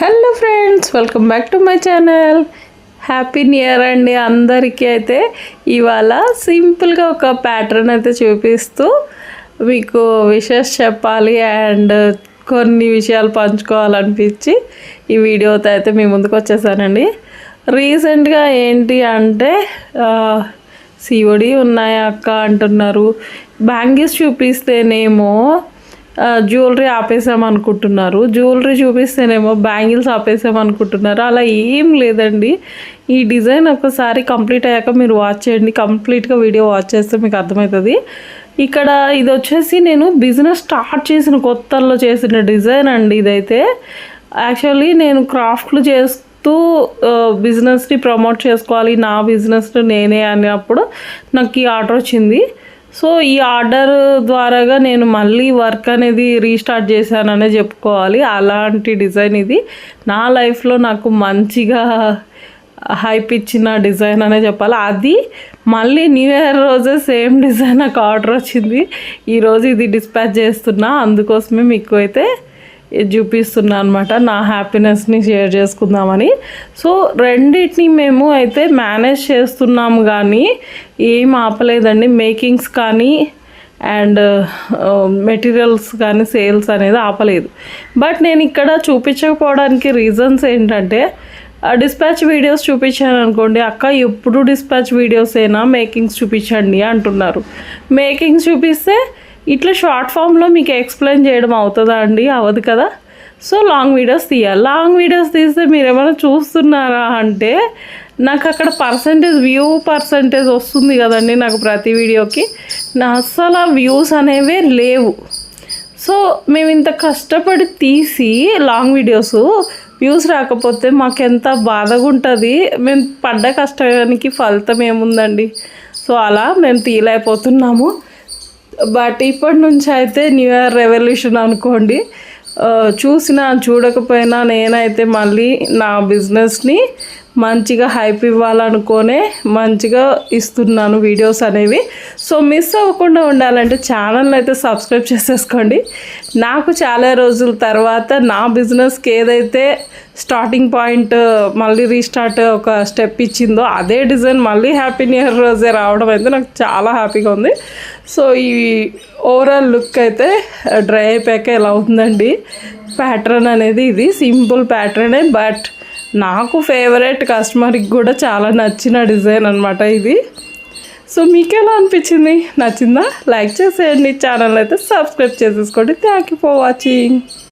Hello friends welcome back to my channel happy new year అండి అందరికీ అయితే. ఇవాళ సింపుల్గా ఒక ప్యాటర్న్ అయితే చూపిస్తూ మీకు విషెస్ చెప్పాలి అండ్ కొన్ని విషయాలు పంచుకోవాలనిపించి ఈ వీడియోతో అయితే మీ ముందుకు వచ్చేసానండి. రీసెంట్గా ఏంటి అంటే సిఓడి ఉన్నాయా అక్క అంటున్నారు. బ్యాంగిల్స్ చూపిస్తేనేమో జ్యువెలరీ ఆపేసాం అనుకుంటున్నారు జ్యువెలరీ చూపిస్తేనేమో బ్యాంగిల్స్ ఆపేసాం అనుకుంటున్నారు అలా ఏం లేదండి. ఈ డిజైన్ ఒకసారి కంప్లీట్ అయ్యాక మీరు వాచ్ చేయండి. కంప్లీట్గా వీడియో వాచ్ చేస్తే మీకు అర్థమవుతుంది. ఇక్కడ ఇది వచ్చేసి నేను బిజినెస్ స్టార్ట్ చేసిన కొత్తల్లో చేసిన డిజైన్ అండి ఇదైతే. యాక్చువల్లీ నేను క్రాఫ్ట్లు చేస్తూ బిజినెస్ని ప్రమోట్ చేసుకోవాలి. నా బిజినెస్ నేనే అన్నప్పుడు నాకు ఈ ఆర్డర్ వచ్చింది. సో ఈ ఆర్డర్ ద్వారాగా నేను మళ్ళీ వర్క్ అనేది రీస్టార్ట్ చేశాననే చెప్పుకోవాలి. అలాంటి డిజైన్ ఇది. నా లైఫ్లో నాకు మంచిగా హైప్ ఇచ్చిన డిజైన్ అనే చెప్పాలి. అది మళ్ళీ న్యూ ఇయర్ రోజే సేమ్ డిజైన్ నాకు ఆర్డర్ వచ్చింది. ఈరోజు ఇది డిస్పాచ్ చేస్తున్నా. అందుకోసమే మీకు అయితే చూపిస్తున్నా అనమాట నా హ్యాపీనెస్ని షేర్ చేసుకుందామని. సో రెండింటిని మేము అయితే మేనేజ్ చేస్తున్నాము కానీ ఏం ఆపలేదండి. మేకింగ్స్ కానీ అండ్ మెటీరియల్స్ uh, కానీ సేల్స్ అనేది ఆపలేదు. బట్ నేను ఇక్కడ చూపించకపోవడానికి రీజన్స్ ఏంటంటే డిస్పాచ్ వీడియోస్ చూపించాను అనుకోండి అక్క ఎప్పుడు డిస్పాచ్ వీడియోస్ అయినా మేకింగ్స్ చూపించండి అంటున్నారు. మేకింగ్స్ చూపిస్తే ఇట్లా షార్ట్ ఫామ్లో మీకు ఎక్స్ప్లెయిన్ చేయడం అవుతుందా అండి? అవ్వదు కదా? సో లాంగ్ వీడియోస్ తీయాలి. లాంగ్ వీడియోస్ తీస్తే మీరు ఏమైనా చూస్తున్నారా అంటే నాకు అక్కడ పర్సంటేజ్ వ్యూ పర్సంటేజ్ వస్తుంది కదండి నాకు ప్రతి వీడియోకి నా అసలు వ్యూస్ అనేవి లేవు. సో మేము ఇంత కష్టపడి తీసి లాంగ్ వీడియోస్ వ్యూస్ రాకపోతే మాకు ఎంత బాధగా ఉంటుంది మేము పడ్డ కష్టానికి ఫలితం ఏముందండి? సో అలా మేము తీయలేకపోతున్నాము. బట్ ఇప్పటి నుంచి అయితే న్యూ ఇయర్ రెవల్యూషన్ అనుకోండి చూసినా చూడకపోయినా నేనైతే మళ్ళీ నా బిజినెస్ని మంచిగా హైప్ ఇవ్వాలనుకోనే మంచిగా ఇస్తున్నాను వీడియోస్ అనేవి. సో మిస్ అవ్వకుండా ఉండాలంటే ఛానల్ అయితే సబ్స్క్రైబ్ చేసేసుకోండి. నాకు చాలా రోజుల తర్వాత నా బిజినెస్కి ఏదైతే స్టార్టింగ్ పాయింట్ మళ్ళీ రీస్టార్ట్ ఒక స్టెప్ ఇచ్చిందో అదే డిజైన్ మళ్ళీ హ్యాపీ న్యూ ఇయర్ రోజే రావడం అయితే నాకు చాలా హ్యాపీగా ఉంది. సో ఈ ఓవరాల్ లుక్ అయితే డ్రై అయిపోయాక ఎలా ఉందండి? ప్యాటర్న్ అనేది ఇది సింపుల్ ప్యాటర్నే బట్ నాకు ఫేవరెట్ కస్టమర్కి కూడా చాలా నచ్చిన డిజైన్ అనమాట ఇది. సో మీకు ఎలా అనిపించింది? నచ్చిందా? లైక్ చేసేయండి. ఛానల్ అయితే సబ్స్క్రైబ్ చేసేసుకోండి. Thank you for watching